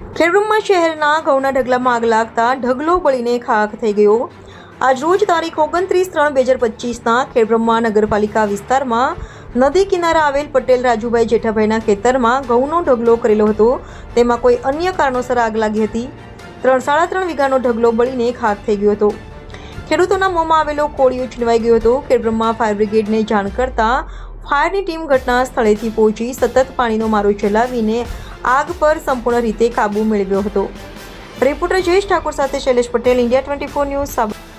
ખેડબ્રહ્મા શહેરના ઘઉંના ઢગલામાં આગ લાગતા ઢગલો બળીને ખાખ થઈ ગયો. આજ રોજ તારીખ ઓગણત્રીસ ત્રણ બે હજાર પચીસના ખેડબ્રહ્મા નગરપાલિકા વિસ્તારમાં નદી કિનારે આવેલ પટેલ રાજુભાઈ જેઠાભાઈના ખેતરમાં ઘઉંનો ઢગલો કરેલો હતો. તેમાં કોઈ અન્ય કારણોસર આગ લાગી હતી. ત્રણ સાડા ત્રણ વીઘાનો ઢગલો બળીને ખાખ થઈ ગયો હતો. ખેડૂતોના મોંમાં આવેલો કોળિયો છીનવાઈ ગયો હતો. ખેડબ્રહ્મા ફાયર બ્રિગેડને જાણ કરતા ફાયરની ટીમ ઘટના સ્થળેથી પહોંચી સતત પાણીનો મારો ચલાવીને આગ પર સંપૂર્ણ રીતે કાબૂ મેળવ્યો હતો. રિપોર્ટર જયેશ ઠાકોર સાથે Shailesh Patel India twenty four news Sabarkantha